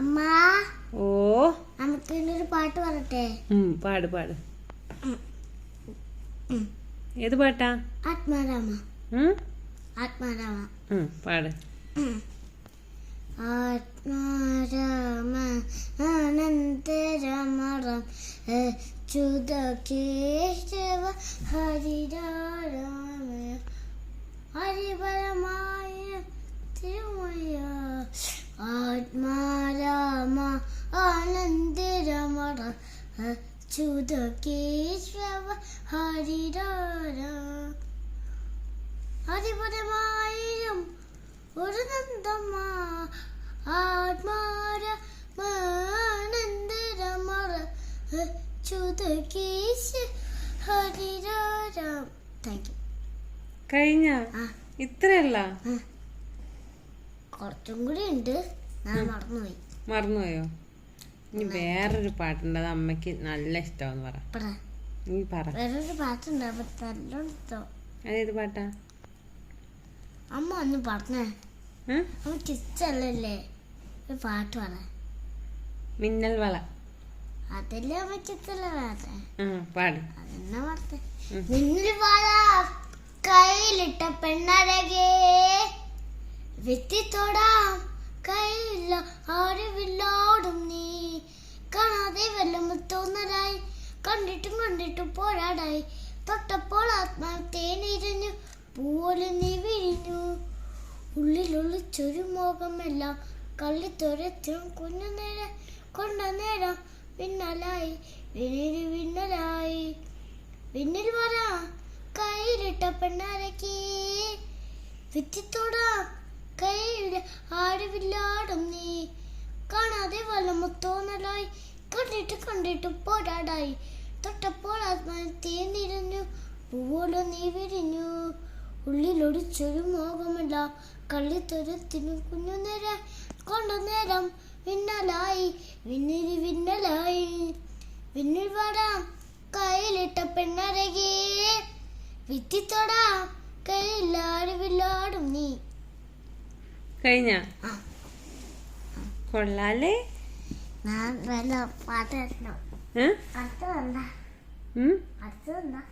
അമ്മ ഓ. നമുക്ക് ഒരു പാട്ട് പാടട്ടെ? പാട് പാട്. ഏത് പാട്ടാ? ആത്മാരാമ? ആത്മാരാമ. പാട്. ആത്മാരാമ അനന്തരമറം അച്യുത കേശവ ഹരിരാമ ആനന്ദരമറ അച്യുത കേശവ ഹരിരാമ ഹരിപരമായിരം ഒരു നന്ദമ്മ ആത്മാര ആനന്ദരമറ ചുതകേശ ഹരിരാം താങ്ക് യു കഴിഞ്ഞ? ഇത്രയല്ല? കുറച്ചും കൂടി ഉണ്ട്. ഞാൻ മറന്നുപോയി. മറന്നുപോയോ? ഇനി വേറൊരു പാട്ടുണ്ട്. അത് അമ്മയ്ക്ക് നല്ല ഇഷ്ടമാന്ന് പറ. നീ പറ. വേറൊരു പാട്ടുണ്ട്. അതേത് പാട്ടാ? അമ്മ ഒന്ന് പറഞ്ഞേ? അമ്മ കിച്ചല്ലേ ഒരു പാട്ട് പറ. മിന്നൽ വള. അതല്ലേ അമ്മ കിച്ചല്ല പാട്. അതെന്നാ പറഞ്ഞേ? കയ്യിലിട്ട പെണ്ണരകേ വെത്തിത്തോടാം കയ്യില്ല തോന്നലായി. കണ്ടിട്ടും കണ്ടിട്ടും പോരാടായി. തൊട്ടപ്പോൾ ആത്മാവ് തേനിരഞ്ഞു പൂവോൽ നീ വിരിഞ്ഞു. ഉള്ളിലൊളിച്ചൊരു മോഹമെല്ലാം. കള്ളിത്തൊരത്തും കുഞ്ഞു നേരം കൊണ്ട നേരം പിന്നലായി വിനീര് വിന്നലായി പിന്നിൽ വര കയ്യിലിട്ട പെണ്ണരക്കി. വിത്തിത്തോടാ കയ്യിൽ ആരുവില്ലാടും നീ. കാണാതെ വല്ല തോന്നലായി. കണ്ടിട്ട് കണ്ടിട്ട് പോരാടായി. തൊട്ടപ്പോൾ ആത്മാവിൽ തീർന്നിരുന്നു. പൂവോലോ നീ വിരിഞ്ഞു. ഉള്ളിലൊടിച്ചൊരു മോഹമല്ല കള്ളിത്തൊരത്തിനു കുഞ്ഞു നേരം കൊണ്ടു നേരം വിന്നലായി വിന്നിരി വിന്നലായി വിണ്ണിൽ വാടാം. കയ്യിലിട്ട പെണ്ണരകേ. വിത്തിത്തോടാം. കയ്യില്ലാടുവില്ലാടും നീ. കഴിഞ്ഞ. കൊള്ളാലേ ഞാൻ വല്ല പാട്ട് കേട്ടോ? അടുത്ത എന്താ ഉം? അടുത്തത് എന്താ